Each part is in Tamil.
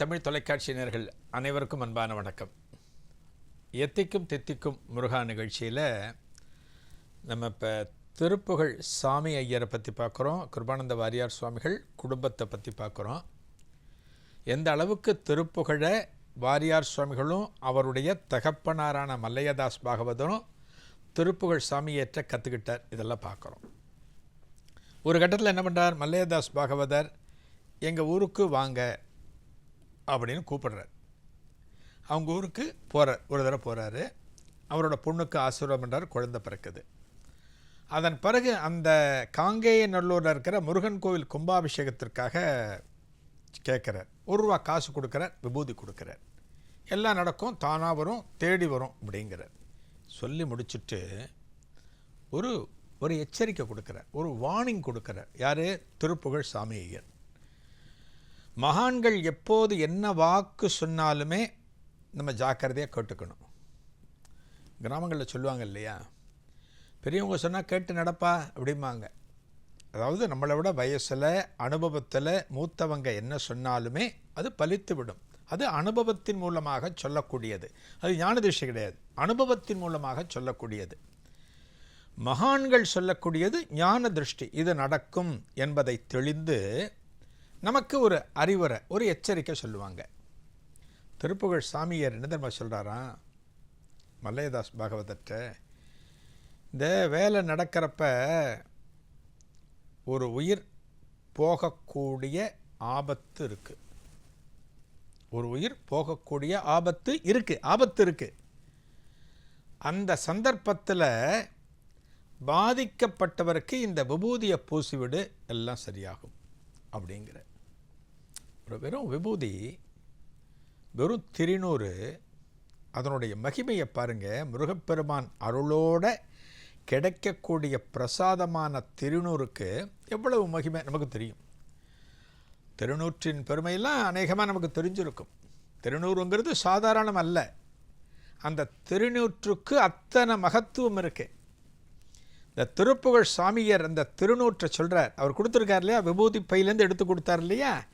தமிழ் தொலைக்காட்சியினர்கள் அனைவருக்கும் அன்பான வணக்கம். எத்திக்கும் தித்திக்கும் முருகா நிகழ்ச்சியில் நம்ம இப்போ திருப்புகழ் சாமி ஐயரை பற்றி பார்க்குறோம் கிருபானந்த வாரியார் சுவாமிகள் குடும்பத்தை பற்றி பார்க்குறோம். எந்த அளவுக்கு திருப்புகழை வாரியார் சுவாமிகளும் அவருடைய தகப்பனாரான மல்லையதாஸ் பாகவதரும் திருப்புகழ் சாமியேற்ற கற்றுக்கிட்டார் இதெல்லாம் பார்க்குறோம். ஒரு கட்டத்தில் என்ன பண்ணுறார் மல்லையதாஸ் பாகவதர் எங்கள் ஊருக்கு வாங்க அப்படின்னு கூப்பிடுறார். அவங்க ஊருக்கு போகிறார் ஒரு தடவை போகிறாரு அவரோட பொண்ணுக்கு ஆசீர்வாதம் பண்ணுறார் குழந்தை பிறக்குது. அதன் பிறகு அந்த காங்கேய நல்லூரில் இருக்கிற முருகன் கோவில் கும்பாபிஷேகத்திற்காக கேட்குறார். ஒரு ரூபா காசு கொடுக்குறார் விபூதி கொடுக்குறார். எல்லாம் நடக்கும் தானாக வரும் தேடி வரும் அப்படிங்கிறார். சொல்லி முடிச்சுட்டு ஒரு ஒரு எச்சரிக்கை கொடுக்குறார். ஒரு வார்னிங் கொடுக்குறார். யார்? திருப்புகழ் சாமி ஐயர். மகான்கள் எப்போது என்ன வாக்கு சொன்னாலுமே நம்ம ஜாக்கிரதையாக கேட்டுக்கணும். கிராமங்களில் சொல்லுவாங்க இல்லையா? பெரியவங்க சொன்னால் கேட்டு நடப்பா அப்படிம்பாங்க. அதாவது நம்மளை விட வயசில் அனுபவத்தில் மூத்தவங்க என்ன சொன்னாலுமே அது பலித்து விடும் அது அனுபவத்தின் மூலமாக சொல்லக்கூடியது. அது ஞான திருஷ்டி கிடையாது. அனுபவத்தின் மூலமாக சொல்லக்கூடியது. மகான்கள் சொல்லக்கூடியது ஞான திருஷ்டி இது நடக்கும் என்பதை தெளிந்து நமக்கு ஒரு அறிவுரை ஒரு எச்சரிக்கை சொல்லுவாங்க. திருப்புகழ் சாமியார் என்ன தெரியுமா சொல்கிறாராம் மல்லையதாஸ் பாகவதற்ற இந்த வேலை நடக்கிறப்ப ஒரு உயிர் போகக்கூடிய ஆபத்து இருக்குது ஒரு உயிர் போகக்கூடிய ஆபத்து இருக்குது ஆபத்து இருக்குது அந்த சந்தர்ப்பத்தில் பாதிக்கப்பட்டவருக்கு இந்த விபூதியை பூசிவிடு எல்லாம் சரியாகும். அப்படிங்கிற. ஒரு வெறும் விபூதி வெறும் திருநூறு அதனுடைய மகிமையை பாருங்கள் முருகப்பெருமான் அருளோட கிடைக்கக்கூடிய பிரசாதமான திருநூறுக்கு எவ்வளவு மகிமை நமக்கு தெரியும்? திருநூற்றின் பெருமையெல்லாம் அநேகமாக நமக்கு தெரிஞ்சிருக்கும். திருநூறுங்கிறது சாதாரணம் அல்ல. அந்த திருநூற்றுக்கு அத்தனை மகத்துவம் இருக்குது இந்த திருப்புகழ் சாமியர் அந்த திருநூற்றை சொல்கிறார் அவர் கொடுத்துருக்கார் இல்லையா? விபூதி பையிலேருந்து எடுத்து கொடுத்தார் இல்லையா?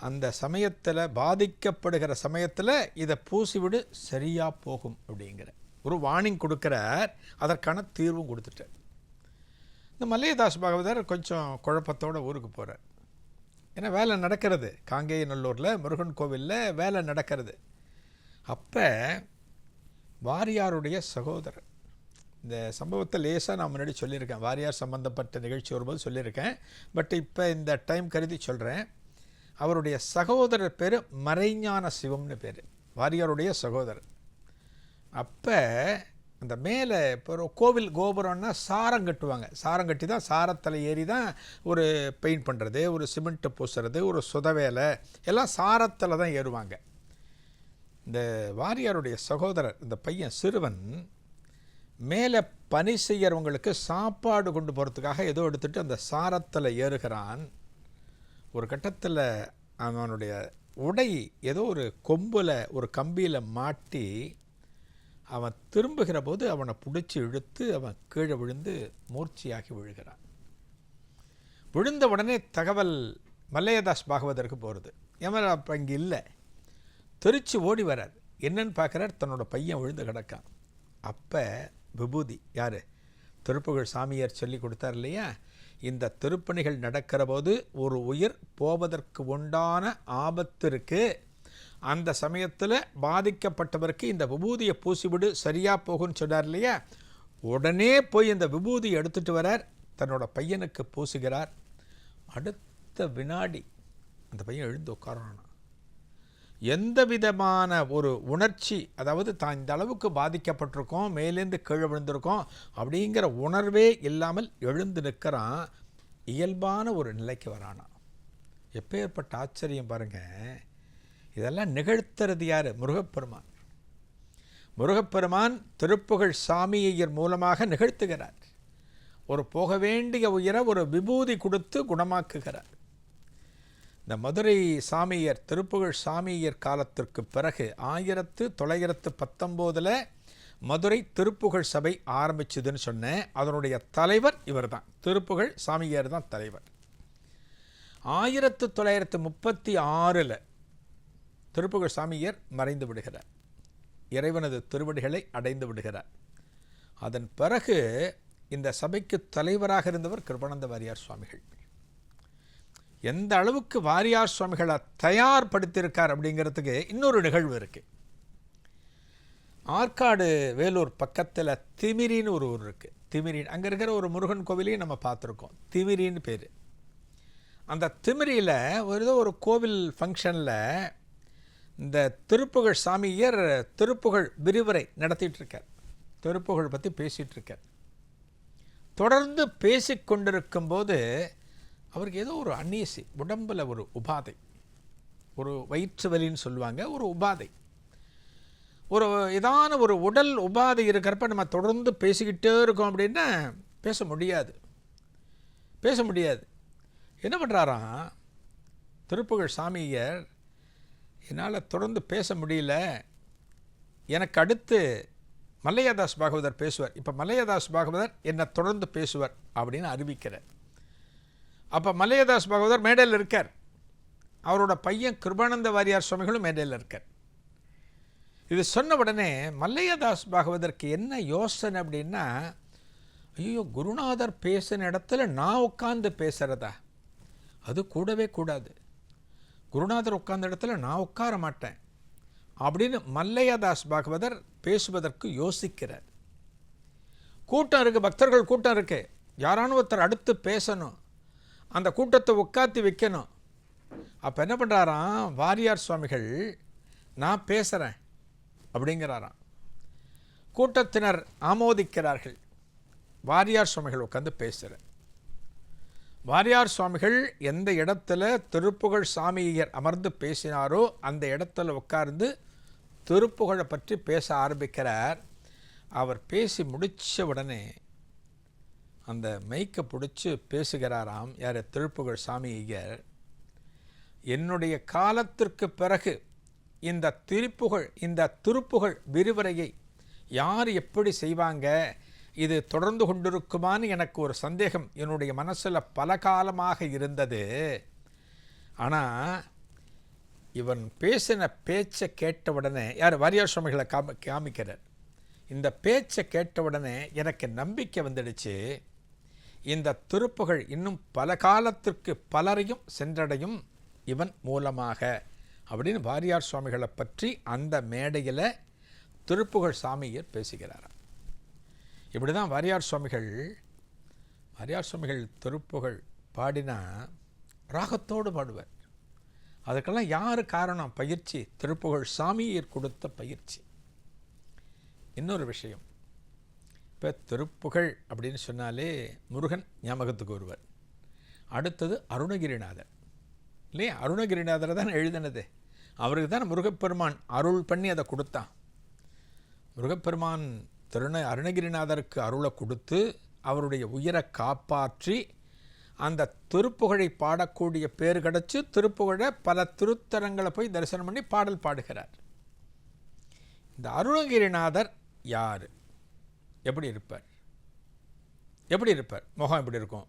அந்த சமயத்தில் பாதிக்கப்படுகிற சமயத்தில் இதை பூசிவிடு சரியாக போகும் அப்படிங்கிற. ஒரு வார்னிங் கொடுக்குறார். அதற்கான தீர்வும் கொடுத்துட்டார். இந்த மல்லையதாஸ் பாகவதர் கொஞ்சம் குழப்பத்தோடு ஊருக்கு போகிறார் ஏன்னா வேலை நடக்கிறது. காங்கேய நல்லூரில் முருகன் கோவிலில் வேலை நடக்கிறது. அப்போ வாரியாருடைய சகோதரர் இந்த சம்பவத்தை லேசாக நான் முன்னாடி சொல்லியிருக்கேன். வாரியார் சம்மந்தப்பட்ட நிகழ்ச்சி வரும்போது சொல்லியிருக்கேன். பட் இப்போ இந்த டைம் கருதி சொல்கிறேன் அவருடைய சகோதரர் பேர் மறைஞான சிவம்னு பேர். வாரியாருடைய சகோதரர். அப்போ அந்த மேலே இப்போ ஒரு கோவில் கோபுரம்னா சாரம் கட்டுவாங்க. சாரம் கட்டி தான் சாரத்தில் ஏறி தான் ஒரு பெயிண்ட் பண்ணுறது ஒரு சிமெண்ட்டு பூசுறது ஒரு சுத வேலை எல்லாம் சாரத்தில் தான் ஏறுவாங்க. இந்த வாரியாருடைய சகோதரர் இந்த பையன் சிறுவன் மேலே பணி செய்கிறவங்களுக்கு சாப்பாடு கொண்டு போகிறதுக்காக ஏதோ எடுத்துகிட்டு அந்த சாரத்தில் ஏறுகிறான். ஒரு கட்டத்தில் அவனுடைய உடை ஏதோ ஒரு கொம்பில் ஒரு கம்பியில் மாட்டி அவன் திரும்புகிற போது அவனை பிடிச்சி இழுத்து அவன் கீழே விழுந்து மூர்ச்சியாகி விழுகிறான். விழுந்த உடனே தகவல் மல்லையதாஸ் பாகவதற்கு போகிறது எமர் அப்போ இங்கே இல்லை. தெரிச்சு ஓடி வரார். என்னன்னு பார்க்குறார். தன்னோட பையன் விழுந்து கிடக்கான். அப்போ விபூதி. யார்? திருப்புகழ் சாமியார் சொல்லி கொடுத்தார் இல்லையா? இந்த திருப்பணிகள் நடக்கிற போது ஒரு உயிர் போவதற்கு உண்டான ஆபத்து இருக்குது அந்த சமயத்தில் பாதிக்கப்பட்டவருக்கு இந்த விபூதியை பூசிவிடு சரியாக போகும்னு சொன்னார் இல்லையா? உடனே போய் இந்த விபூதியை எடுத்துகிட்டு வரார். தன்னோட பையனுக்கு பூசுகிறார். அடுத்த வினாடி அந்த பையன் எழுந்து உட்காரணும் எந்த விதமான ஒரு உணர்ச்சி அதாவது தான் இந்த அளவுக்கு பாதிக்கப்பட்டிருக்கோம் மேலேருந்து கீழே விழுந்திருக்கோம் அப்படிங்கிற உணர்வே இல்லாமல் எழுந்து நிற்கிறான் இயல்பான ஒரு நிலைக்கு வரானா? எப்பேற்பட்ட ஆச்சரியம் பாருங்கள் இதெல்லாம் நிகழ்த்துறது யார்? முருகப்பெருமான். முருகப்பெருமான் திருப்புகழ் சாமியையர் மூலமாக நிகழ்த்துகிறார். ஒரு போக வேண்டிய உயர ஒரு விபூதி கொடுத்து குணமாக்குகிறார். இந்த மதுரை சாமியர் திருப்புகழ் சாமியர் காலத்திற்கு பிறகு ஆயிரத்து தொள்ளாயிரத்து பத்தொம்போதில் மதுரை திருப்புகழ் சபை ஆரம்பிச்சதுன்னு சொன்னேன். அதனுடைய தலைவர் இவர் தான் திருப்புகழ் சாமியார் தான் தலைவர். ஆயிரத்து தொள்ளாயிரத்து முப்பத்தி ஆறில் திருப்புகழ் சாமியர் மறைந்து விடுகிறார். இறைவனது திருவடிகளை அடைந்து விடுகிறார். அதன் பிறகு இந்த சபைக்கு தலைவராக இருந்தவர் கிருபானந்த வாரியார் சுவாமிகள். எந்த அளவுக்கு வாரியார் சுவாமிகளை தயார்படுத்தியிருக்கார் அப்படிங்கிறதுக்கு இன்னொரு நிகழ்வு இருக்குது ஆற்காடு வேலூர் பக்கத்தில் திமிரின்னு ஒரு ஊர் இருக்குது திமிரின் அங்கே இருக்கிற ஒரு முருகன் கோவிலையும் நம்ம பார்த்துருக்கோம். திமிரின்னு பேர். அந்த திமிரியில் ஒரு ஏதோ ஒரு கோவில் ஃபங்க்ஷனில் இந்த திருப்புகழ் சாமியர் திருப்புகழ் விரிவுரை நடத்திட்டுருக்கார். திருப்புகழ் பற்றி பேசிகிட்ருக்கார் தொடர்ந்து பேசிக்கொண்டிருக்கும் போது அவருக்கு ஏதோ ஒரு அன்னீசி உடம்பில் ஒரு உபாதை. ஒரு வயிற்று வலின்னு சொல்லுவாங்க ஒரு உபாதை. ஒரு இதான ஒரு உடல் உபாதை இருக்கிறப்ப நம்ம தொடர்ந்து பேசிக்கிட்டே இருக்கோம் அப்படின்னா பேச முடியாது. பேச முடியாது. என்ன பண்ணுறாராம் திருப்புகழ் சாமியர் என்னால் தொடர்ந்து பேச முடியல. எனக்கு அடுத்து மல்லையாதாஸ் பாகவதர் பேசுவார். இப்போ மல்லையாதாஸ் பாகவதர் என்னை தொடர்ந்து பேசுவார் அப்படின்னு அறிவிக்கிறார். அப்போ மல்லையதாஸ் பகவதர் மேடையில் இருக்கார். அவரோட பையன் கிருபானந்த வாரியார் சுவாமிகளும் மேடையில் இருக்கார். இது சொன்ன உடனே மல்லையதாஸ் பாகவதற்கு என்ன யோசனை அப்படின்னா ஐயோ குருநாதர் பேசின இடத்துல நான் உட்காந்து பேசுகிறதா அது கூடவே கூடாது. குருநாதர் உட்கார்ந்த இடத்துல நான் உட்கார மாட்டேன் அப்படின்னு மல்லையதாஸ் பாகவதர் பேசுவதற்கு யோசிக்கிறார். கூட்டம் இருக்குது பக்தர்கள் கூட்டம் இருக்குது யாரானு ஒருத்தர் அடுத்து பேசணும். அந்த கூட்டத்தை உட்காத்தி வைக்கணும். அப்போ என்ன பண்ணுறாராம் வாரியார் சுவாமிகள் நான் பேசுகிறேன் அப்படிங்கிறாராம். கூட்டத்தினர் ஆமோதிக்கிறார்கள். வாரியார் சுவாமிகள் உட்காந்து பேசுகிறேன் வாரியார் சுவாமிகள் எந்த இடத்துல திருப்புகழ் சாமியர் அமர்ந்து பேசினாரோ அந்த இடத்துல உட்கார்ந்து திருப்புகழை பற்றி பேச ஆரம்பிக்கிறார். அவர் பேசி முடித்த உடனே அந்த மைக்கை பிடிச்சி பேசுகிறாராம் யார் திருப்புகழ் சாமியர் என்னுடைய காலத்திற்கு பிறகு இந்த திருப்புகழ் இந்த திருப்புகழ் விரிவுரையை யார் எப்படி செய்வாங்க? இது தொடர்ந்து கொண்டிருக்குமான்னு எனக்கு ஒரு சந்தேகம். என்னுடைய மனசில் பல காலமாக இருந்தது. ஆனால் இவன் பேசின பேச்சை கேட்ட உடனே யார் வாரியார் சுவாமிகளை காமி காமிக்கிறார். இந்த பேச்சை கேட்ட உடனே எனக்கு நம்பிக்கை வந்துடுச்சு. இந்த துருப்புகள் இன்னும் பல காலத்திற்கு பலரையும் சென்றடையும் இவன் மூலமாக. அப்படின்னு வாரியார் சுவாமிகளை பற்றி அந்த மேடையில் திருப்புகழ் சாமியர் பேசுகிறார். இப்படி தான் வாரியார் சுவாமிகள் வாரியார் சுவாமிகள் திருப்புகழ் பாடினா ராகத்தோடு பாடுவார். அதுக்கெல்லாம் யார் காரணம்? பயிற்சி திருப்புகழ் சாமியர் கொடுத்த பயிற்சி. இன்னொரு விஷயம் இப்போ திருப்புகழ் அப்படின்னு சொன்னாலே முருகன் ஞாபகத்துக்கு வருவார். அடுத்தது அருணகிரிநாதர். இல்லையா? அருணகிரிநாதரை தான் எழுதினது. அவருக்கு தான் முருகப்பெருமான் அருள் பண்ணி அதை கொடுத்தான். முருகப்பெருமான் திருண அருணகிரிநாதருக்கு அருளை கொடுத்து அவருடைய உயிரை காப்பாற்றி அந்த திருப்புகழை பாடக்கூடிய பேர் கிடச்சி திருப்புகழை பல திருத்தலங்களை போய் தரிசனம் பண்ணி பாடல் பாடுகிறார். இந்த அருணகிரிநாதர் யார்? எப்படி இருப்பார்? எப்படி இருப்பார்? முகம் எப்படி இருக்கும்?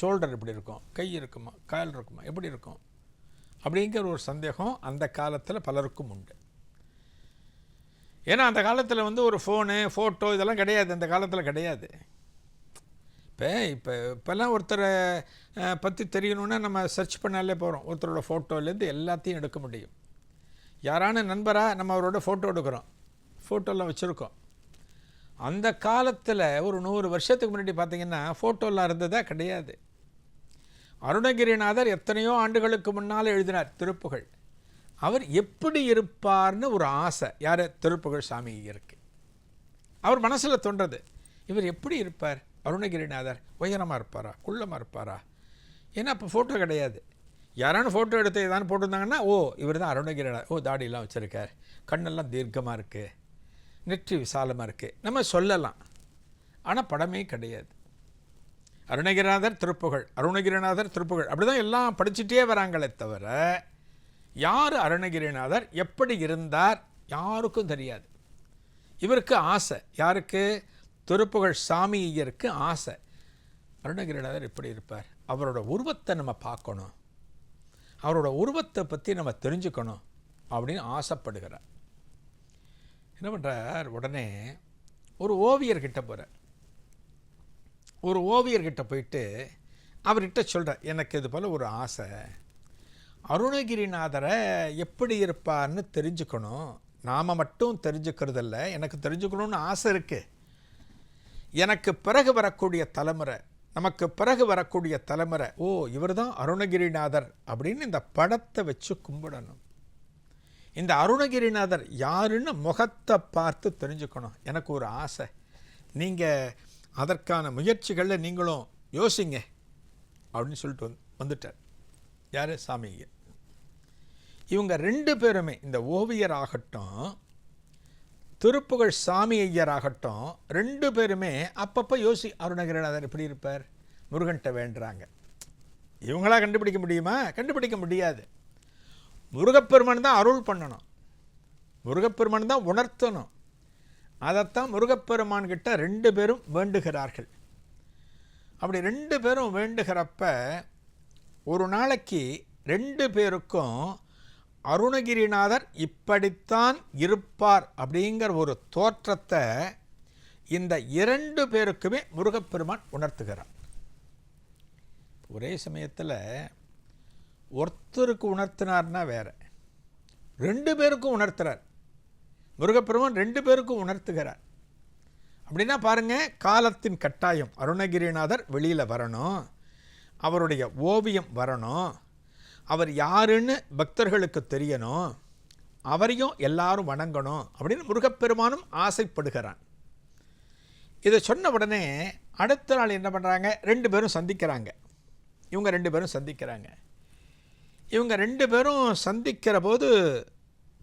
ஷோல்டர் எப்படி இருக்கும்? கை இருக்குமா? கால் இருக்குமா? எப்படி இருக்கும்? அப்படிங்கிற ஒரு சந்தேகம் அந்த காலத்தில் பலருக்கும் உண்டு. ஏன்னா அந்த காலத்தில் வந்து ஒரு ஃபோனு ஃபோட்டோ இதெல்லாம் கிடையாது. அந்த காலத்தில் கிடையாது. இப்போ இப்போ இப்போல்லாம் ஒருத்தரை பற்றி தெரியணுன்னா நம்ம சர்ச் பண்ணாலே போகிறோம் ஒருத்தரோட ஃபோட்டோலேருந்து எல்லாத்தையும் எடுக்க முடியும். யாரான நண்பராக நம்ம அவரோட ஃபோட்டோ எடுக்கிறோம். ஃபோட்டோலாம் வச்சுருக்கோம். அந்த காலத்தில் ஒரு நூறு வருஷத்துக்கு முன்னாடி பார்த்தீங்கன்னா ஃபோட்டோலாம் இருந்ததா? கிடையாது. அருணகிரிநாதர் எத்தனையோ ஆண்டுகளுக்கு முன்னால் எழுதினார் திருப்புகள். அவர் எப்படி இருப்பார்னு ஒரு ஆசை. யார்? திருப்புகழ் சாமி இருக்கு அவர் மனசில் தோன்றது. இவர் எப்படி இருப்பார்? அருணகிரிநாதர் உயரமாக இருப்பாரா? குள்ளமாக இருப்பாரா? ஏன்னா அப்போ ஃபோட்டோ கிடையாது. யாரானு ஃபோட்டோ எடுத்து ஏதாவது போட்டிருந்தாங்கன்னா ஓ இவர் தான் அருணகிரிநாதர். ஓ தாடியெல்லாம் வச்சுருக்கார். கண்ணெல்லாம் தீர்க்கமாக இருக்குது நெற்றி விசாலமாக இருக்குது நம்ம சொல்லலாம். ஆனால் படமே கிடையாது. அருணகிரிநாதர் திருப்புகழ் அருணகிரிநாதர் திருப்புகழ். அப்படி தான் எல்லாம் படிச்சுட்டே வராங்களே தவிர யார் அருணகிரிநாதர் எப்படி இருந்தார் யாருக்கும் தெரியாது. இவருக்கு ஆசை. யாருக்கு? திருப்புகழ் சாமியருக்கு ஆசை. அருணகிரிநாதர் எப்படி இருப்பார். அவரோட உருவத்தை நம்ம பார்க்கணும். அவரோட உருவத்தை பற்றி நம்ம தெரிஞ்சுக்கணும் அப்படின்னு ஆசைப்படுகிறார். என்ன பண்ணுறார் உடனே ஒரு ஓவியர்கிட்ட போகிறார் ஒரு ஓவியர்கிட்ட போயிட்டு அவர்கிட்ட சொல்கிறார் எனக்கு இது போல் ஒரு ஆசை. அருணகிரிநாதரை எப்படி இருப்பார்னு தெரிஞ்சுக்கணும். நாம் மட்டும் தெரிஞ்சுக்கிறதில்ல எனக்கு தெரிஞ்சுக்கணும்னு ஆசை இருக்குது எனக்கு பிறகு வரக்கூடிய தலைமுறை நமக்கு பிறகு வரக்கூடிய தலைமுறை ஓ இவர் தான் அருணகிரிநாதர் அப்படின்னு இந்த படத்தை வச்சு கும்பிடணும். இந்த அருணகிரிநாதர் யாருன்னு முகத்தை பார்த்து தெரிஞ்சுக்கணும். எனக்கு ஒரு ஆசை. நீங்கள் அதற்கான முயற்சிகளில் நீங்களும் யோசிங்க அப்படின்னு சொல்லிட்டு வந்து வந்துட்டார். யார்? சாமிங்க. இவங்க ரெண்டு பேருமே இந்த ஓவியர் ஆகட்டும் திருப்புகழ் சாமி ஐயர் ஆகட்டும் ரெண்டு பேருமே அப்பப்போ யோசி அருணகிரிநாதர் எப்படி இருப்பார்? முருகன்கிட்ட வேண்டுறாங்க. இவங்களா கண்டுபிடிக்க முடியுமா? கண்டுபிடிக்க முடியாது. முருகப்பெருமன் தான் அருள் பண்ணணும். முருகப்பெருமன் தான் உணர்த்தணும். அதைத்தான் முருகப்பெருமான் கிட்ட ரெண்டு பேரும் வேண்டுகிறார்கள். அப்படி ரெண்டு பேரும் வேண்டுகிறப்ப ஒரு நாளைக்கு ரெண்டு பேருக்கும் அருணகிரிநாதர் இப்படித்தான் இருப்பார் அப்படிங்கிற ஒரு தோற்றத்தை இந்த இரண்டு பேருக்குமே முருகப்பெருமான் உணர்த்துகிறார். ஒரே சமயத்தில் ஒருத்தருக்கு உணர்த்தினார்னா வேற. ரெண்டு பேருக்கும் உணர்த்துறார். முருகப்பெருமான் ரெண்டு பேருக்கும் உணர்த்துகிறார். அப்படின்னா பாருங்க காலத்தின் கட்டாயம். அருணகிரிநாதர் வெளியில் வரணும். அவருடைய ஓவியம் வரணும். அவர் யாருன்னு பக்தர்களுக்கு தெரியணும். அவரையும் எல்லாரும் வணங்கணும் அப்படின்னு முருகப்பெருமானும் ஆசைப்படுகிறான். இதை சொன்ன உடனே அடுத்த நாள் என்ன பண்ணுறாங்க ரெண்டு பேரும் சந்திக்கிறாங்க. இவங்க ரெண்டு பேரும் சந்திக்கிறாங்க. இவங்க ரெண்டு பேரும் சந்திக்கிற போது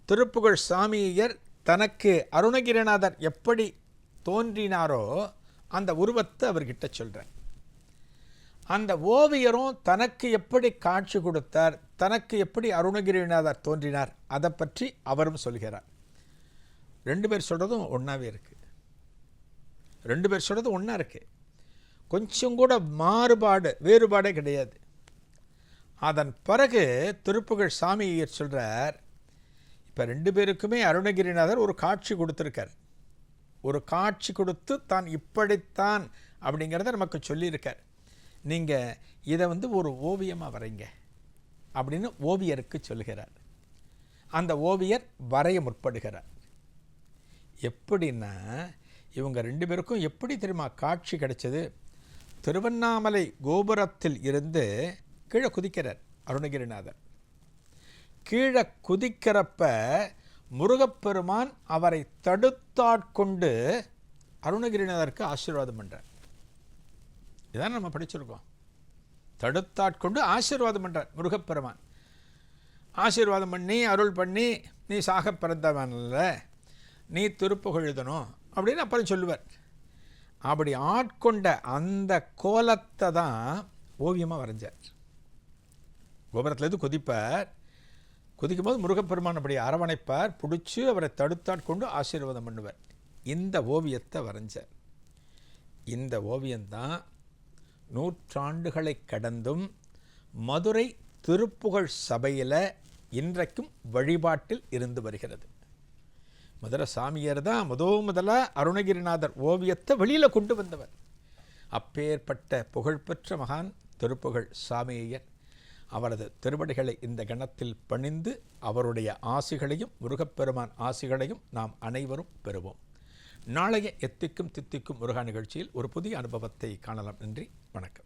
திருப்புகழ் சாமியர் தனக்கு அருணகிரிநாதர் எப்படி தோன்றினாரோ அந்த உருவத்தை அவர்கிட்ட சொல்கிறார் அந்த ஓவியரும் தனக்கு எப்படி காட்சி கொடுத்தார் தனக்கு எப்படி அருணகிரிநாதர் தோன்றினார் அதை பற்றி அவரும் சொல்கிறார். ரெண்டு பேர் சொல்கிறதும் ஒன்றாவே இருக்குது ரெண்டு பேர் சொல்கிறதும் ஒன்றா இருக்குது கொஞ்சம் கூட மாறுபாடு வேறுபாடே கிடையாது. அதன் பிறகு திருப்புகழ் சாமியர் சொல்கிறார் இப்போ ரெண்டு பேருக்குமே அருணகிரிநாதர் ஒரு காட்சி கொடுத்துருக்கார். ஒரு காட்சி கொடுத்து தான் இப்படித்தான் அப்படிங்கிறத நமக்கு சொல்லியிருக்கார். நீங்கள் இதை வந்து ஒரு ஓவியமாக வரைங்க அப்படின்னு ஓவியருக்கு சொல்கிறார் அந்த ஓவியர் வரைய முற்படுகிறார். எப்படின்னா இவங்க ரெண்டு பேருக்கும் எப்படி தெரியுமா காட்சி கிடைச்சது? திருவண்ணாமலை கோபுரத்தில் இருந்து கீழே குதிக்கிறார் அருணகிரிநாதர். கீழே குதிக்கிறப்ப முருகப்பெருமான் அவரை தடுத்தாட்கொண்டு அருணகிரிநாதருக்கு ஆசீர்வாதம் பண்ணுறார் இதான் நம்ம படிச்சிருக்கோம். தடுத்தாட்கொண்டு ஆசீர்வாதம் பண்ணுறார் முருகப்பெருமான். ஆசீர்வாதம் பண்ணி அருள் பண்ணி நீ சாக பிறந்தவன்ல நீ திருப்புகழுதணும் அப்படின்னு அப்புறம் சொல்லுவார். அப்படி ஆட்கொண்ட அந்த கோலத்தை தான் ஓவியமாக வரைஞ்சார். கோபுரத்துலேருந்து குதிப்பார். குதிக்கும் போது முருகப்பெருமான் அப்படி அரவணைப்பார். பிடிச்சி அவரை தடுத்தாட்கொண்டு ஆசீர்வாதம் பண்ணுவார். இந்த ஓவியத்தை வரைஞ்சார். இந்த ஓவியம்தான் நூற்றாண்டுகளை கடந்தும் மதுரை திருப்புகழ் சபையில் இன்றைக்கும் வழிபாட்டில் இருந்து வருகிறது. மதுரை சாமியார் தான் முத முதலாக அருணகிரிநாதர் ஓவியத்தை வெளியில் கொண்டு வந்தவர். அப்பேற்பட்ட புகழ்பெற்ற மகான் திருப்புகழ் சாமியர் அவரது திருவடிகளை இந்த கணத்தில் பணிந்து அவருடைய ஆசிகளையும் முருகப்பெருமான் ஆசிகளையும் நாம் அனைவரும் பெறுவோம். நாளைய எத்திக்கும் தித்திக்கும் முருகா நிகழ்ச்சியில் ஒரு புதிய அனுபவத்தை காணலாம். நன்றி. வணக்கம்.